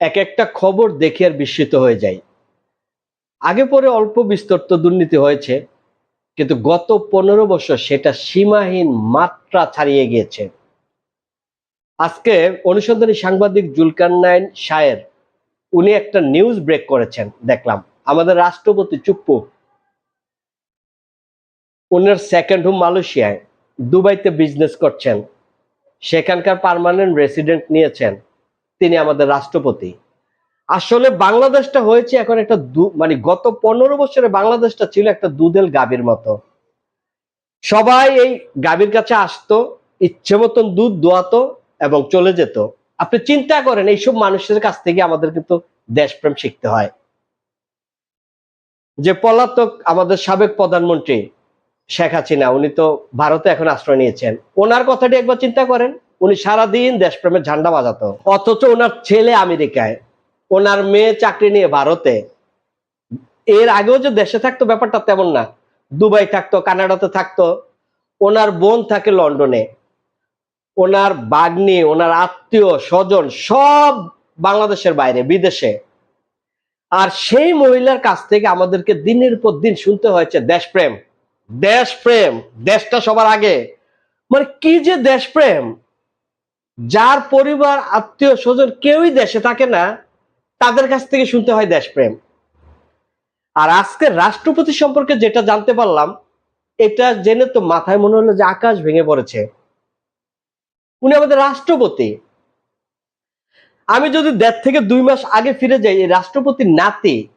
এক একটা খবর দেখে আর বিস্মিত হয়ে যাই। আগে পরে অল্প বিস্তর তো দুর্নীতি হয়েছে, কিন্তু গত পনেরো বছর সেটা সীমাহীন মাত্রা ছাড়িয়ে গিয়েছে। আজকে অনুসন্ধানী সাংবাদিক জুলকার নাইন শায়ের, উনি একটা নিউজ ব্রেক করেছেন, দেখলাম। আমাদের রাষ্ট্রপতি চুপ্পু। উনার সেকেন্ড হোম মালয়েশিয়ায়, দুবাইতে বিজনেস করছেন। সেখানকার পার্মানেন্ট রেসিডেন্ট নিয়েছেন। তিনি আমাদের রাষ্ট্রপতি। আসলে বাংলাদেশটা হয়েছে এখন একটা মানে গত পনেরো বছরে বাংলাদেশটা ছিল একটা দুধেল গাভীর মতো। সবাই এই গাভীর কাছে আসতো, ইচ্ছে মতন দুধ দোয়াতো এবং চলে যেত। আপনি চিন্তা করেন, এইসব মানুষের কাছ থেকে আমাদের কিন্তু দেশপ্রেম শিখতে হয়। যে পলাতক আমাদের সাবেক প্রধানমন্ত্রী শেখ হাসিনা, উনি তো ভারতে এখন আশ্রয় নিয়েছেন। ওনার কথাটি একবার চিন্তা করেন। উনি সারাদিন দেশপ্রেমের ঝান্ডা বাজাতো। অথচ ওনার ছেলে আমেরিকায়। ওনার মেয়ে চাকরি নিয়ে ভারতে। এর আগেও যে দেশে থাকতো ব্যাপারটা তেমন না। দুবাই থাকতো, কানাডাতে থাকতো। ওনার বোন থাকে লন্ডনে। ওনার বাগ্নি, ওনার আত্মীয়, স্বজন সব বাংলাদেশের বাইরে, বিদেশে। আর সেই মহিলার কাছ থেকে আমাদেরকে দিনের পর দিন শুনতে হয়েছে, দেশপ্রেম দেশপ্রেম, দেশটা সবার আগে। মানে কি যে দেশপ্রেম? যার পরিবার, আত্মীয় স্বজন কেউই দেশে থাকে না, তাদের কাছ থেকে শুনতে হয় দেশপ্রেম। আর আজকে রাষ্ট্রপতি সম্পর্কে যেটা জানতে পারলাম, এটা জেনে তো মাথায় মনে হলো যে আকাশ ভেঙে পড়েছে। উনি আমাদের রাষ্ট্রপতি। আমি যদি দেড় থেকে দুই মাস আগে ফিরে যাই, এই রাষ্ট্রপতির নাতি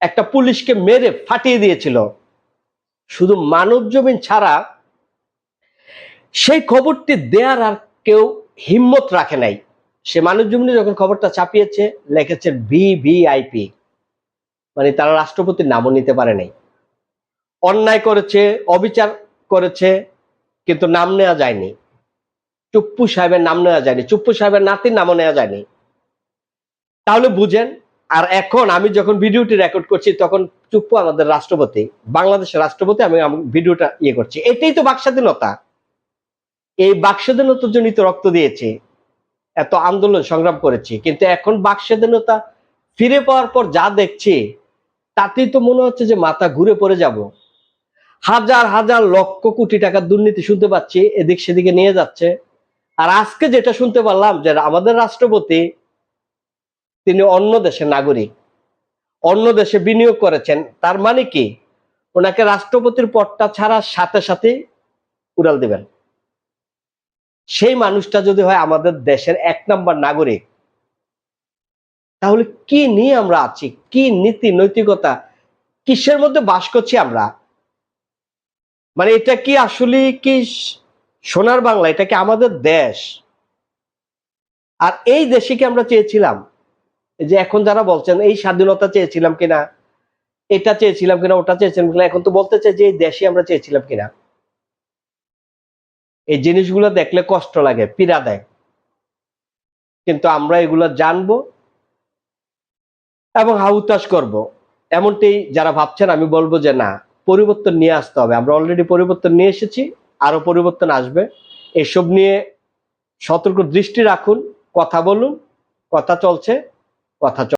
একটা পুলিশকে মেরে ফাটিয়ে দিয়েছিল। শুধু মানব জমিন ছাড়া সেই খবরটি দেয়ার আর কেউ হিম্মত রাখে নাই। সে জমিনে যখন খবরটা ছাপিয়েছে, লিখেছে ভিভিআইপি মানে তারা রাষ্ট্রপতির নামও নিতে পারে নাই। অন্যায় করেছে, অবিচার করেছে, কিন্তু নাম নেওয়া যায়নি। চুপ্পু সাহেবের নাম নেওয়া যায়নি, চুপ্পু সাহেবের নাতির নামও নেওয়া যায়নি। তাহলে বুঝেন, আর এখন আমি যখন ভিডিওটি রেকর্ড করছি, তখন চুপ্পু আমাদের রাষ্ট্রপতি, বাংলাদেশের রাষ্ট্রপতি আমি ভিডিওটা ইয়ে করছি। এটাই তো বাকস্বাধীনতা। এই বাকস্বাধীনতার জন্যই তো রক্ত দিয়েছে। এত আন্দোলন সংগ্রাম করেছি। কিন্তু এখন বাকস্বাধীনতা ফিরে পাওয়ার পর যা দেখছি, তাতেই তো মনে হচ্ছে যে মাথা ঘুরে পড়ে যাব। হাজার হাজার লক্ষ কোটি টাকার দুর্নীতি শুনতে পাচ্ছি, এদিক সেদিকে নিয়ে যাচ্ছে। আর আজকে যেটা শুনতে পারলাম যে আমাদের রাষ্ট্রপতি, তিনি অন্য দেশের নাগরিক, অন্য দেশে বিনিয়োগ করেছেন, তার মানে কি? ওনাকে রাষ্ট্রপতির পদটা ছাড়ার সাথে সাথে উড়াল দিবেন। সেই মানুষটা যদি হয় আমাদের দেশের এক নম্বর নাগরিক, তাহলে কি নিয়ে আমরা আছি? কি নীতি, নৈতিকতা? কিসের মধ্যে বাস করছি আমরা? মানে এটা কি আসলে কি সোনার বাংলা? এটা কি আমাদের দেশ? আর এই দেশে কি আমরা চেয়েছিলাম? যে এখন যারা বলছেন, এই স্বাধীনতা চেয়েছিলাম কিনা? এটা চেয়েছিলাম কিনা? ওটা চেয়েছিলাম কিনা? এখন তো বলতে চাই যে এই দেশে আমরা চেয়েছিলাম কিনা? এই জিনিসগুলো দেখলে কষ্ট লাগে, পীড়া দেয়। কিন্তু আমরা এগুলো জানব এবং হাউতাস করব। এমনটি যারা ভাবছেন, আমি বলব যে না, পরিবর্তন নিয়ে আসতে হবে। আমরা অলরেডি পরিবর্তন নিয়ে এসেছি, আরও পরিবর্তন আসবে। এসব নিয়ে সতর্ক দৃষ্টি রাখুন, কথা বলুন, কথা চলছে, কথা